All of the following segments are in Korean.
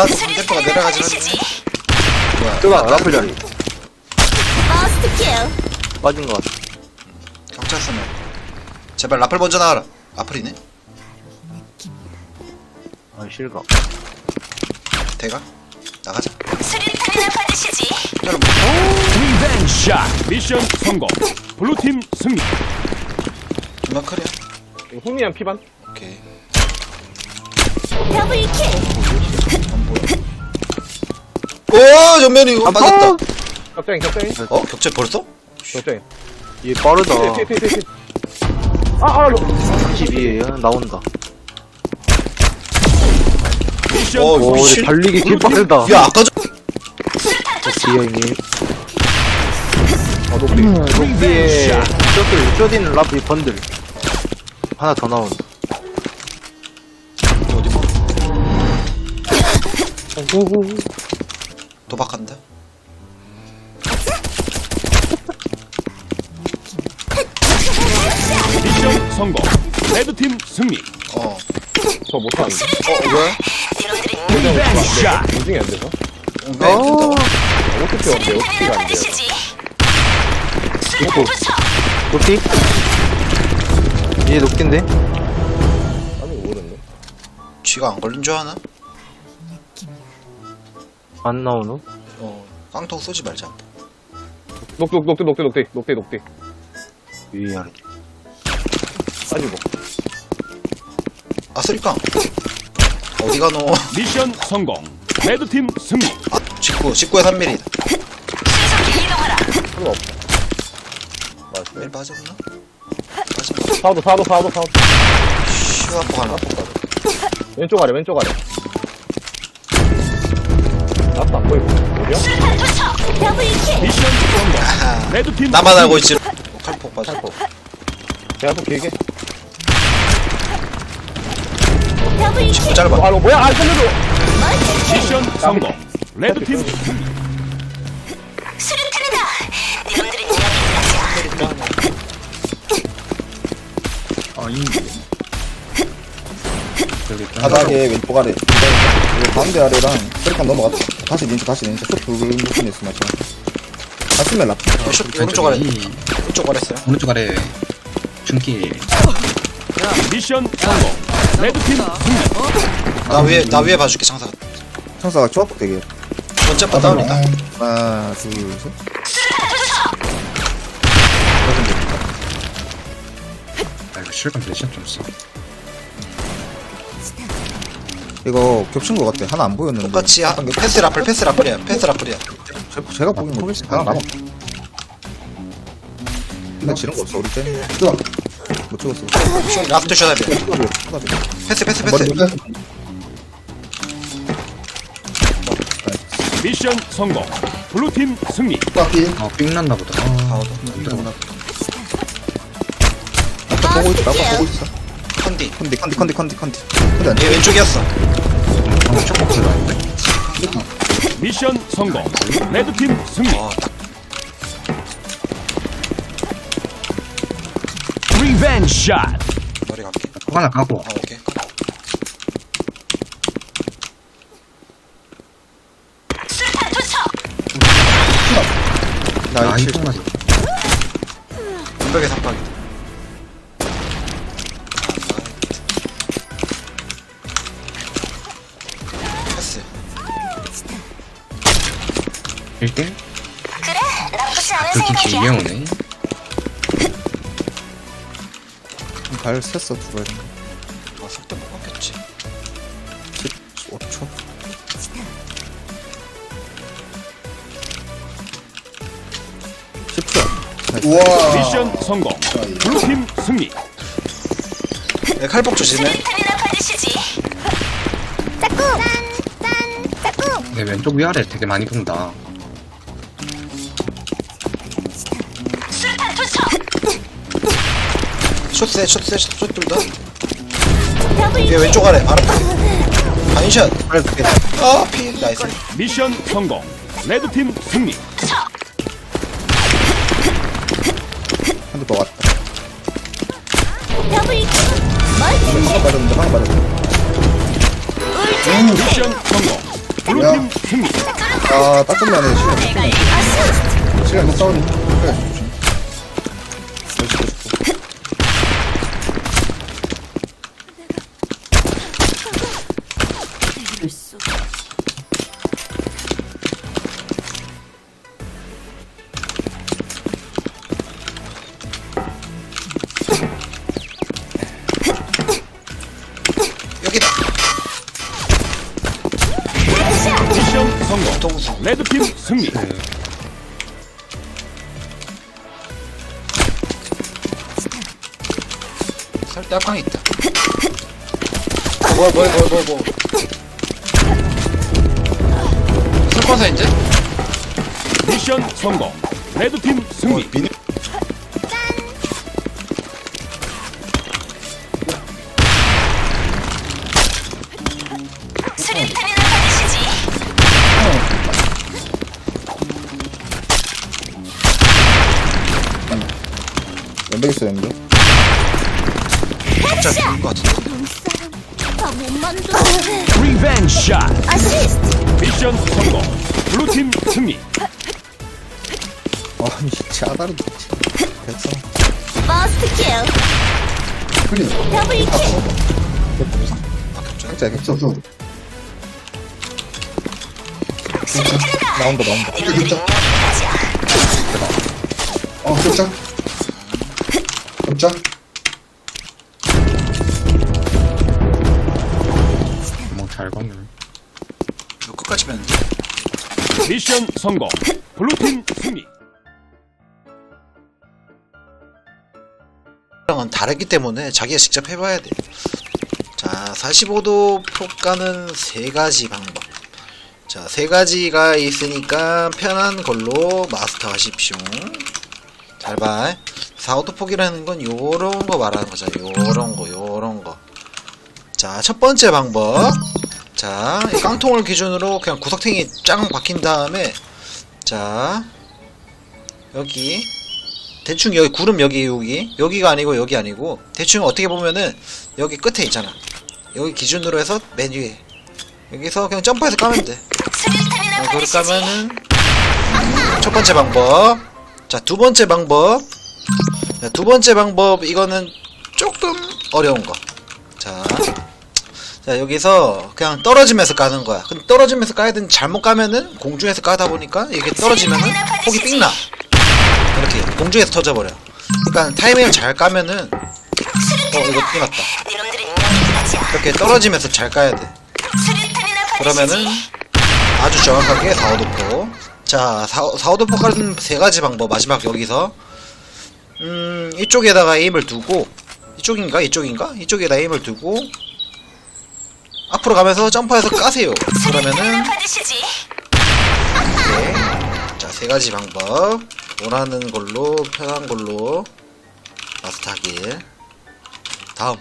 아, 또 템포가 내려가지 뭐야? 뜨가 라플 자리 버스트 킬. 빠진 것 같아. 격차였으면 제발 라플 먼저 나와라. 라플이네. 아 실각. 대가? 나가자. 수류탄이나 받으시지. 여러분 리벤지 샷. 미션 성공. 블루팀 승리. 금방 클이야. 흥미한 피반? 오케이. 더블 킬. 오 전면이 이거. 빠졌다. 격자인 격자인. 어? 격차 벌써? 격자인. 얘 빠르다. 티티티티 아아 32에요. 나온다. 어, 오 미친. 얘 달리기 개 빠르다. 야 아까 전 뒤에 형님 아 높이 높이에 쇼들 쇼디는 라플 번들. 하나 더 나온다 도박한다? 미션 성공. 레드팀 승리. 어. 저 못하는데 어, 왜? 샷 인증이 안 돼서 왜 된다고? 어떻게 어떻게 어떻게가 수류탄이나 안 돼요. 높고 높이? 얘 높긴데? 아니 모르네 쥐가 안 걸린 줄 아나? 안 나오노? 어 깡통 쏘지 말자. 녹녹 녹대 녹대 녹대 녹대 녹대 위에 아래 빠지고 아 쓰리깡. 어디 가노 미션 성공. 레드팀 승리. 아19 19에 3mm 신속히 이동하라. 필요. 없어 맞았어 1 빠졌나? 빠졌나? 사도 사도 사도. 사도 슈아포 하나 왼쪽 아래 왼쪽 아래 나도 안 보이고 어디야? 수류탄 투척. 더블 킬. 미션 성공 아하 레드팀 나만 알고 있지 칼폭 빠져 살포 대야 또 길게 더블 킬. 또 짧아 아 이거 뭐야 아 살려줘 멀티 킬. 미션 성공 레드팀 수류탄이다. 놈들은 여기까지야. 바닥에 왼쪽 아래 이거 가운데 아래랑 쓰리칸 넘어갔다 다시 닌자 다시 닌자 쭉 붉은 느낌이 있어 맞죠? 갔으면 랍 어, 슛 오른쪽 아래. 오른쪽 아래 했어요. 오른쪽 아래. 중길. 미션 성공. 레드팀 승리. 나 위에 나 위에 봐줄게 창사. 청사가 조합 되게. 번째 바 다운이다 하나 둘셋. 아 이거 실감 대신 좀 써. 이거 겹친 거 같아. 하나 안 보였는데. 똑같이 하, 패스 라플 패스 라플이야. 패스 라플이야. 제, 제가 보기엔 뭐 하나 남아 근데 지른 거 없어. 우리 쟤못 찍었어. 라프트 슛업이야 패스 패스 패스. 미션 성공. 블루팀 승리. 아 삥났나 보다. 아, 가오도 아까 보고 있어 아까 보고 있어 컨디. 컨디 컨디 컨디 컨디 컨디. 컨디 안얘 왼쪽이었어. 방금 조금 들어갔는데? 미션 성공. 레드팀 승리. 리벤지 샷 머리 갈게. 꼭 하나 까고. 어 오케이. 수류탄 투척. 나 아 이거 맞아 완벽의 삼박이다 1대 그래. 나쁘지 않은 불빛이 이게 생각이야. 오네 발 샜어 두 발 아 속도 못 갔겠지 15초 미션 성공 블루팀 승리 얘 칼폭 조심해 수류탄이나 받으시지. 짝꿍. 짠. 짠. 짝꿍. 내 왼쪽 위아래 되게 많이 돈다 숏세 숏세 숏 둘다 더블 얘 킬. 왼쪽 아래 바로 반샷 아피 나이스 미션 성공 레드팀 승리 한대 더 왔다 더블 킬. 멀티 킬. 방금 맞았는데 방금 맞았는데 미션 성공 블루팀 승리. 아, 딱 끝나네. 시간. 시간 못 싸우니. 그래. 멋있고 승리. 설대 앞방에 있다. 어, 뭐야, 뭐야, 뭐야, 뭐야, 뭐. 설건사 이제? 미션 성공. 레드팀 승리. 미니. 연백. 진짜 죽을 것 같은데. 다못 만져. 리벤지 샷. 어시스트. 미션 성공. 블루팀 승리. 아니, 차다르 됐어. 버스트 킬. 그래. 더블 킬. 각자, 각자. 나온다, 나온다. 이놈들이 능력이가지야. 어, 깜짝. 깜짝. 뭐잘 가네. 이거 끝까지 돼. 미션 성공. 블루팀 승리. 랑은 다르기 때문에 자기가 직접 해봐야 돼. 자, 45도 폭가는 세 가지 방법. 자, 세 가지가 있으니까 편한 걸로 마스터 하십시오. 잘 봐. 45도 폭이라는 건 요런 거 말하는 거죠. 요런 거, 요런 거. 자, 첫 번째 방법. 자, 이 깡통을 기준으로 그냥 구석탱이 짱 박힌 다음에, 자, 여기, 대충 여기 구름 여기 여기 여기가 아니고 여기 아니고 대충 어떻게 보면은 여기 끝에 있잖아 여기 기준으로 해서 맨 위에 여기서 그냥 점프해서 까면 돼 어, 그걸. 까면은 첫 번째 방법 자 두 번째 방법 자, 두 번째 방법 이거는 조금 어려운 거 자 자 여기서 그냥 떨어지면서 까는 거야. 근데 떨어지면서 까야 되는 잘못 까면은 공중에서 까다 보니까 이게 떨어지면은 폭이 삥 나. 이렇게 공중에서 터져버려. 그러니까 타이밍을 잘 까면은 어 이거 이놈들이 능력이가지야. 이렇게 떨어지면서 잘 까야 돼. 그러면은 아주 정확하게 4, 5도포. 자 4, 4, 5도포 까는 세 가지 방법. 마지막 여기서 음 이쪽에다가 에임을 두고 이쪽인가 이쪽인가 이쪽에다 에임을 두고 앞으로 가면서 점프해서 까세요 그러면은 받으시지. 자, 세 가지 방법. 원하는 걸로, 편한 걸로 마스터하길. 다음.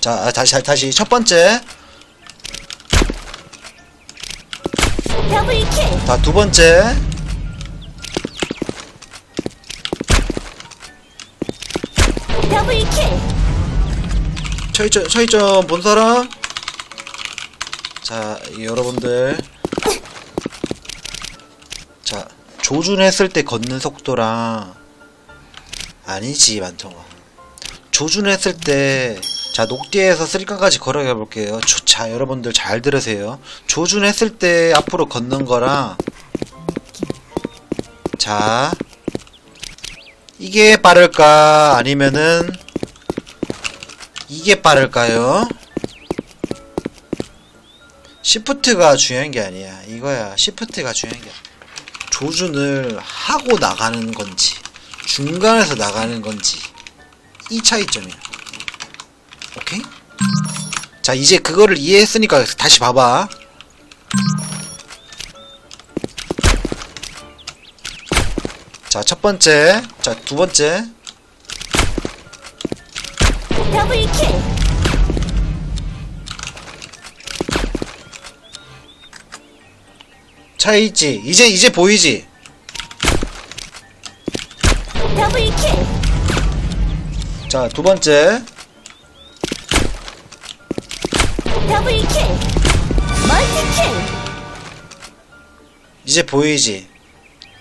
자, 아, 다시, 다시. 첫 번째. 더블 킬. 자, 두 번째. 더블 킬. 차이점, 차이점 본 사람? 자, 여러분들. 자, 조준했을 때 걷는 속도랑 아니지, 만통아. 조준했을 때, 자, 녹디에서 쓰리깡까지 걸어가 볼게요. 조- 자, 여러분들 잘 들으세요. 조준했을 때 앞으로 걷는 거랑, 자, 이게 빠를까? 아니면은, 이게 빠를까요? 시프트가 중요한 게 아니야. 이거야. 시프트가 중요한 게 아니야. 조준을 하고 나가는 건지, 중간에서 나가는 건지, 이 차이점이야. 오케이? 자, 이제 그거를 이해했으니까 다시 봐봐. 자, 첫 번째. 자, 두 번째. 더블 킬. 차이 있지? 이제, 이제 보이지? 자, 두 번째. 더블킬 멀티킬 이제 보이지?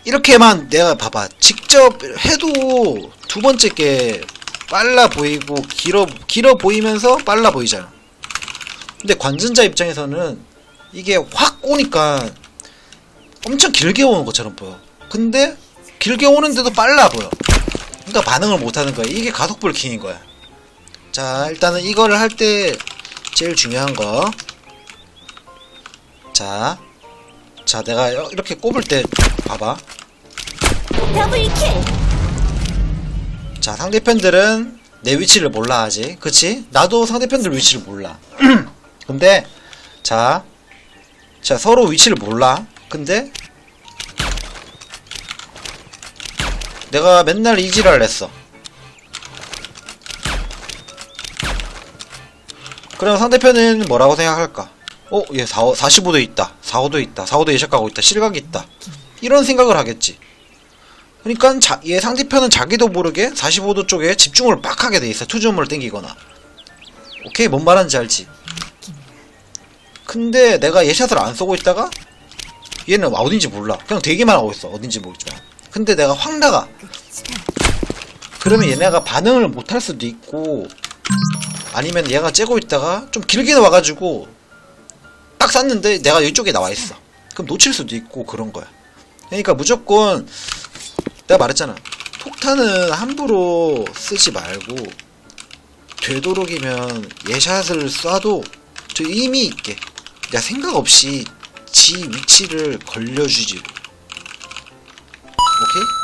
이렇게만 내가 봐봐. 직접 해도 두 번째 게 빨라 보이고 길어 길어 보이면서 빨라 보이잖아. 근데 관전자 입장에서는 이게 확 오니까 엄청 길게 오는 것처럼 보여. 근데 길게 오는데도 빨라 보여. 그러니까 반응을 못 하는 거야. 이게 가속 불킹인 거야. 자, 일단은 이거를 할 때 제일 중요한 거. 자, 자, 내가 이렇게 꼽을 때 봐봐. 자, 상대편들은 내 위치를 몰라 아직. 그치? 나도 상대편들 위치를 몰라. 근데 자, 자 서로 위치를 몰라. 근데 내가 맨날 이지랄 했어. 그럼 상대편은 뭐라고 생각할까? 어, 얘 4, 45도 있다. 45도 있다. 45도 예측하고 있다. 실각이 있다. 이런 생각을 하겠지. 그러니까 자, 얘 상대편은 자기도 모르게 45도 쪽에 집중을 빡 하게 돼 있어. 투점을 땡기거나. 오케이, 뭔 말하는지 알지? 근데 내가 얘 샷을 안 쏘고 있다가 얘는 어딘지 몰라. 그냥 대기만 하고 있어. 어딘지 모르지만. 근데 내가 확 나가. 그러면 얘네가 반응을 못 할 수도 있고 아니면 얘가 째고 있다가 좀 길게 와가지고 딱 쐈는데 내가 이쪽에 나와 있어. 그럼 놓칠 수도 있고 그런 거야. 그러니까 무조건 내가 말했잖아. 폭탄은 함부로 쓰지 말고 되도록이면 예샷을 쏴도 저 의미 있게 내가 생각 없이 지 위치를 걸려주지. 오케이?